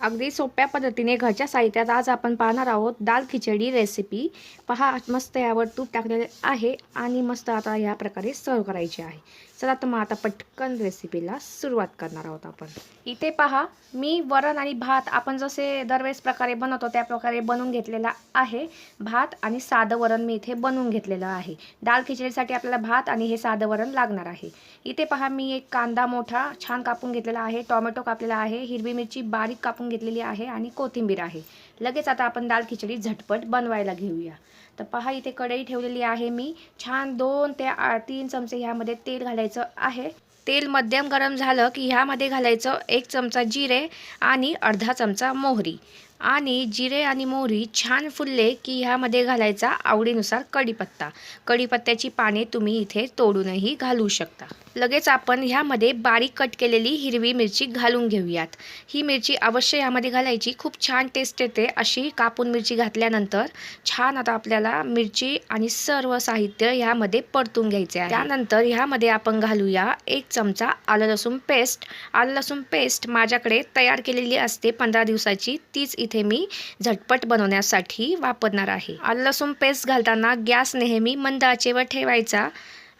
अगदी सोप्या पद्धतीने घरच्या साहित्यात आज आपण पाहणार आहोत दाल खिचडी रेसिपी पहा मस्त यावर तूप टाकलेले आहे आणि मस्त आता या प्रकारे सर्व करायचे आहे. चला तर मग आता पटकन रेसिपीला सुरुवात करणार आहोत आपण. इथे पहा मी वरण आणि भात आपण जसे दरवेळेस प्रकारे बनवतो त्या प्रकारे बनवून घेतलेला आहे. भात आणि साधं वरण मी इथे बनवून घेतलेलं आहे. दाल खिचडीसाठी आपल्याला भात आणि हे साधं वरण लागणार आहे. इथे पहा मी एक कांदा मोठा छान कापून घेतलेला आहे. टोमॅटो कापलेला आहे. हिरवी मिरची बारीक कापून घेतलेली आहे आणि कोथिंबीर आहे. लगेच आता आपण दाल खिचडी झटपट बनवायला घेऊया. तर पहा इथे कढई ठेवलेली आहे मी. छान दोन ते तीन चमचे ह्यामध्ये तेल घालायचं आहे. तेल मध्यम गरम झालं की ह्यामध्ये घालायचं एक चमचा जिरे आणि अर्धा चमचा मोहरी. आणि जिरे आणि मोहरी छान फुलले की ह्यामध्ये घालायचा आवडीनुसार कढीपत्ता. कढीपत्त्याची पाने तुम्ही इथे तोडूनही घालू शकता. लगेच आपण ह्यामध्ये बारीक कट केलेली हिरवी मिरची घालून घेऊयात. ही मिरची अवश्य ह्यामध्ये घालायची. खूप छान टेस्ट येते. अशी कापून मिरची घातल्यानंतर छान आता आपल्याला मिरची आणि सर्व साहित्य ह्यामध्ये परतून घ्यायचे आहे. त्यानंतर ह्यामध्ये आपण घालूया एक चमचा आलं लसूण पेस्ट आलं लसूण पेस्ट माझ्याकडे तयार केलेली असते पंधरा दिवसाची. तीच इथे मी झटपट बनवण्यासाठी वापरणार आहे. आलं लसूण पेस्ट घालताना गॅस नेहमी मंद आचेवर ठेवायचा.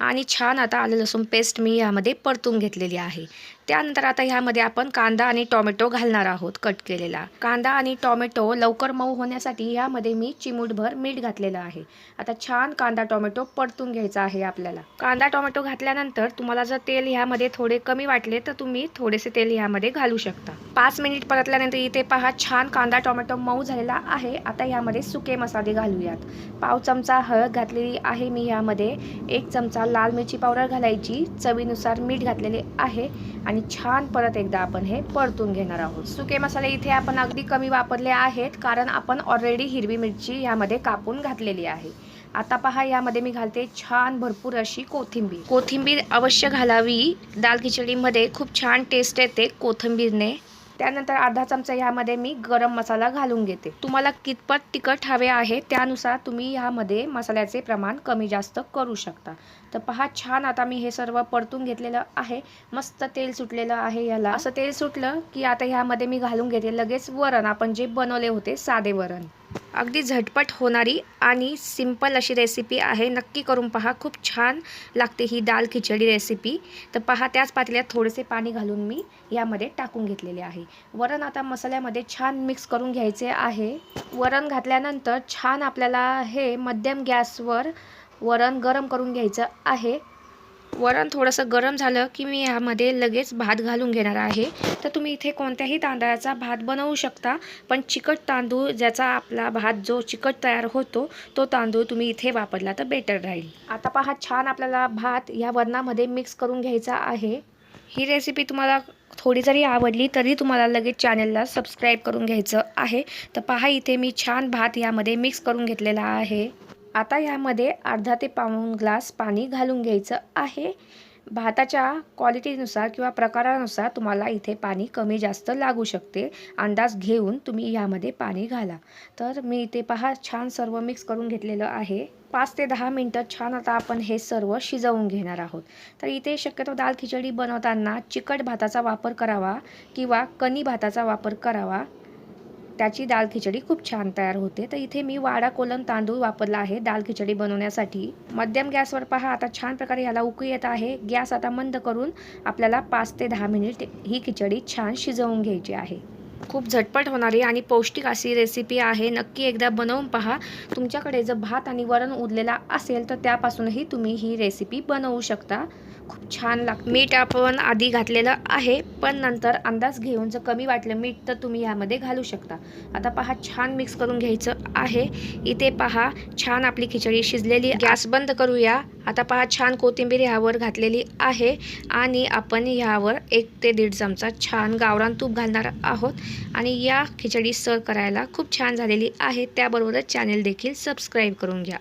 आणि छान आता आलं लसूण पेस्ट मी यामध्ये परतून घेतलेली आहे. त्यानंतर आता ह्यामध्ये आपण कांदा आणि टोमॅटो घालणार आहोत कट केलेला. कांदा आणि टोमॅटो लवकर मऊ होण्यासाठी ह्यामध्ये मी चिमूटभर मीठ घातलेलं आहे. आता छान कांदा टोमॅटो परतून घ्यायचा आहे आपल्याला. कांदा टोमॅटो घातल्यानंतर तुम्हाला जर तेल ह्यामध्ये थोडे कमी वाटले तर तुम्ही थोडेसे तेल ह्यामध्ये घालू शकता. पाच मिनिट परतल्यानंतर इथे पहा छान कांदा टोमॅटो मऊ झालेला आहे. आता ह्यामध्ये सुके मसाले घालूयात. पाव चमचा हळद घातलेली आहे मी ह्यामध्ये. एक चमचा लाल मिरची पावडर घालायची. चवीनुसार मीठ घातलेले आहे. आणि छान परत एकदा आपण हे परतून घेणार आहोत. सुके मसाले इथे आपण अगदी कमी वापरले आहेत. कारण आपण ऑलरेडी हिरवी मिरची यामध्ये कापून घातलेली आहे. आता पहा यामध्ये मी घालते छान भरपूर अशी कोथिंबीर. कोथिंबीर अवश्य घालावी. दाल खिचडीमध्ये खूप छान टेस्ट येते कोथिंबीरने. त्यानंतर अर्धा चमचा ह्यामध्ये मी गरम मसाला घालून घेते. तुम्हाला कितपत तिखट हवे आहे त्यानुसार तुम्ही ह्यामध्ये मसाल्याचे प्रमाण कमी जास्त करू शकता. तर पहा छान आता मी हे सर्व परतून घेतलेलं आहे. मस्त तेल सुटलेलं आहे याला. असं तेल सुटलं की आता ह्यामध्ये मी घालून घेते लगेच वरण. आपण जे बनवले होते साधे वरण. अगदी झटपट होणारी आणि सिंपल अशी रेसिपी आहे. नक्की करून पहा. खूप छान लागते ही दाल खिचडी रेसिपी तर पहा त्याच पातेल्यात थोडेसे पाणी घालून मी यामध्ये टाकून घेतलेले आहे. वरण आता मसाल्यामध्ये छान मिक्स करून घ्यायचे आहे. वरण घातल्यानंतर छान आपल्याला हे मध्यम गॅसवर वरण गरम करून घ्यायचं आहे. वरण थोडंसं गरम झालं की मी ह्यामध्ये लगेच भात घालून घेणार आहे. तर तुम्ही इथे कोणत्याही तांदळाचा भात बनवू शकता पण चिकट तांदूळ ज्याचा आपला भात जो चिकट तयार होतो तो तांदूळ तुम्ही इथे वापरला तर बेटर राहील. आता पहा छान आपल्याला भात या वरणामध्ये मिक्स करून घ्यायचा आहे. ही रेसिपी तुम्हाला थोडी जरी आवडली तरी तुम्हाला लगेच चॅनलला सबस्क्राईब करून घ्यायचं आहे. तर पहा इथे मी छान भात यामध्ये मिक्स करून घेतलेला आहे. आता यामध्ये अर्धा ते पाऊण ग्लास पाणी घालून घ्यायचं आहे. भाताच्या क्वालिटीनुसार किंवा प्रकारानुसार तुम्हाला इथे पाणी कमी जास्त लागू शकते. अंदाज घेऊन तुम्ही यामध्ये पाणी घाला. तर मी इथे पहा छान सर्व मिक्स करून घेतलेलं आहे. पाच ते दहा मिनटं छान आता आपण हे सर्व शिजवून घेणार आहोत. तर इथे शक्यतो दाल खिचडी बनवताना चिकट भाताचा वापर करावा किंवा कणी भाताचा वापर करावा. त्याची दाल खिचडी खूप छान तयार होते. तर इथे मी वाडा कोलन तांदूळ वापरला आहे दाल खिचडी बनवण्यासाठी. मध्यम गॅसवर पहा आता छान प्रकारे ह्याला उकळी येत आहे. गॅस आता मंद करून आपल्याला पाच ते दहा मिनिट ही खिचडी छान शिजवून घ्यायची आहे. खूप झटपट होणारी आणि पौष्टिक अशी रेसिपी आहे. नक्की एकदा बनवून पहा. तुमच्याकडे जर भात आणि वरण उरलेला असेल तर त्यापासूनही तुम्ही ही रेसिपी बनवू शकता. खूप छान लागतं मीठ आपण आधी घातलेलं आहे पण नंतर अंदाज घेऊन जर कमी वाटलं मीठ तर तुम्ही यामध्ये घालू शकता. आता पहा छान मिक्स करून घ्यायचं आहे. इथे पहा छान आपली खिचडी शिजलेली गॅस बंद करूया. आता पहा छान कोथिंबीर ह्यावर घातलेली आहे आणि आपण ह्यावर एक ते दीड चमचा छान गावरान तूप घालणार आहोत. आणि या खिचडी सर्व करायला खूप छान झालेली आहे. त्याबरोबरच चॅनेल देखील सबस्क्राईब करून घ्या.